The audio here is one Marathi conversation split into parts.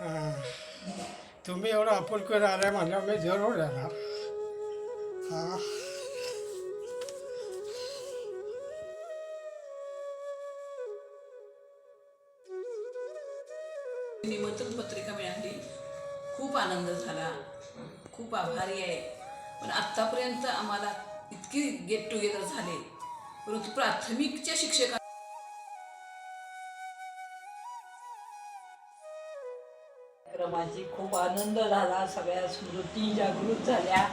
हां. तुम्ही एवढं आपुलकी राहिलं म्हणलं मी जरूर राहणार हां. निमंत्रण पत्रिका मिळाली. खूप आनंद झाला. खूप आभारी आहे. पण आत्तापर्यंत आम्हाला इतकी गेट टुगेदर झाले. परंतु प्राथमिकच्या शिक्षकांना कार्यक्रमाची खूप आनंद झाला सगळ्या स्मृती जागृत झाल्या.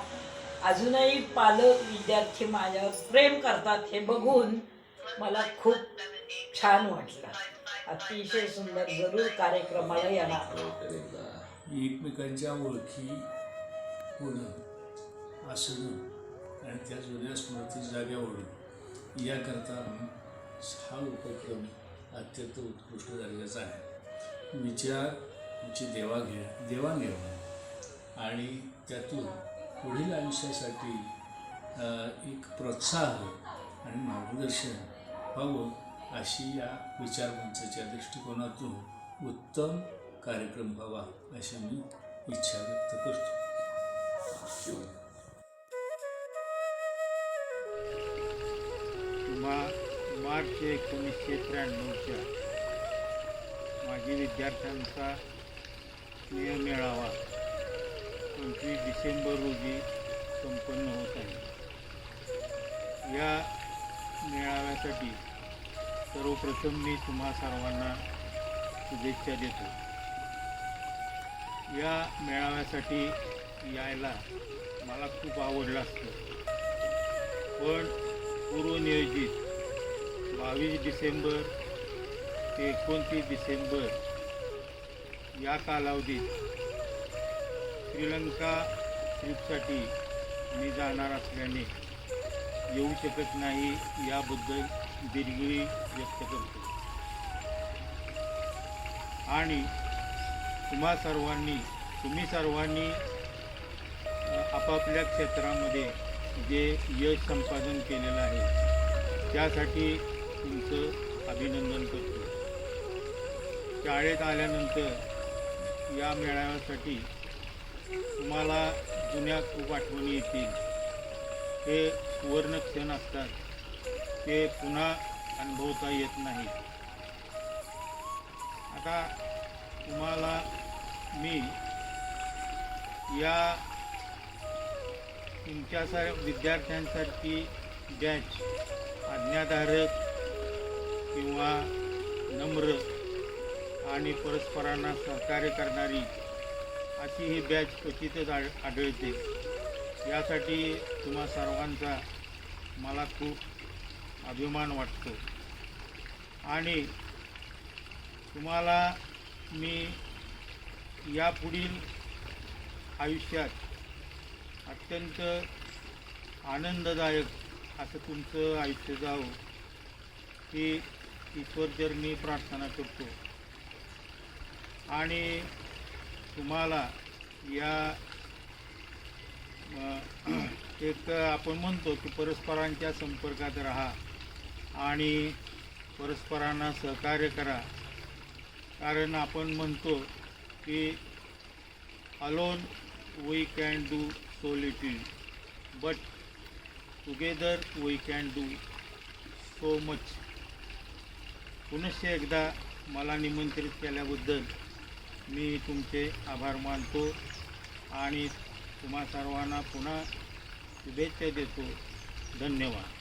अजूनही पालक विद्यार्थी माझ्यावर प्रेम करतात हे बघून मला खूप छान वाटलं. अतिशय सुंदर जरूर कार्यक्रमाला येणार. एकमेकांच्या ओळखी होणं असणं आणि त्या जुन्या स्मृती जाग्या याकरता हा उपक्रम अत्यंत उत्कृष्ट दर्जाचा आहे. विचारांची देवाघे देवाणघेवाण. आणि त्यातून पुढील आयुष्यासाठी एक प्रोत्साह आणि मार्गदर्शन व्हावं अशी या विचारमंचाच्या दृष्टिकोनातून उत्तम कार्यक्रम व्हावा अशी मी इच्छा व्यक्त करतो. मा मार्च एकोणीसशे त्र्याण्णवच्या माजी विद्यार्थ्यांचा स्नेह मेळावा. पंचवीस डिसेंबर रोजी संपन्न होत आहे. या मेळाव्यासाठी सर्वप्रथम मी तुम्हा सर्वांना शुभेच्छा देतो. या मेळाव्यासाठी यायला मला खूप आवडलं असतं. पण पूर्वनियोजित बावीस डिसेंबर ते एकोणतीस डिसेंबर या कालावधीत श्रीलंका ट्रीपसाठी मी जाणार असल्याने येऊ शकत नाही याबद्दल दिलगिरी व्यक्त करतो. आणि तुम्हा सर्वांनी तुम्ही सर्वांनी आपापल्या क्षेत्रामध्ये जे यश संपादन केलेलं आहे त्यासाठी तुमचं अभिनंदन करतो. शाळेत आल्यानंतर या मेळाव्यासाठी तुम्हाला जुन्या खूप आठवणी येतील. हे सुवर्ण क्षण असतात. ते पुन्हा अनुभवता येत नाही. आता तुम्हाला मी या तुमच्या साऱ्या विद्यार्थ्यांसारखी बॅच आज्ञाधारक किंवा नम्र आणि परस्परांना सहकार्य करणारी अशी ही बॅच क्वचितच आढळते. यासाठी तुम्हा सर्वांचा मला खूप अभिमान वाटतो. आणि तुम्हाला मी यापुढील आयुष्यात अत्यंत आनंददायक असं तुमचं आयुष्य जावं ही ईश्वरचरणी प्रार्थना करतो. आणि तुम्हाला या एक आपण म्हणतो की परस्परांच्या संपर्कात राहा आणि परस्परांना सहकार्य करा. कारण आपण म्हणतो की alone we can do solitude but together we can do so much पुनश्च एकदा मला निमंत्रित केल्याबद्दल मी तुमचे आभार मानतो आणि तुम्हा सर्वांना पुन्हा शुभेच्छा देतो. धन्यवाद.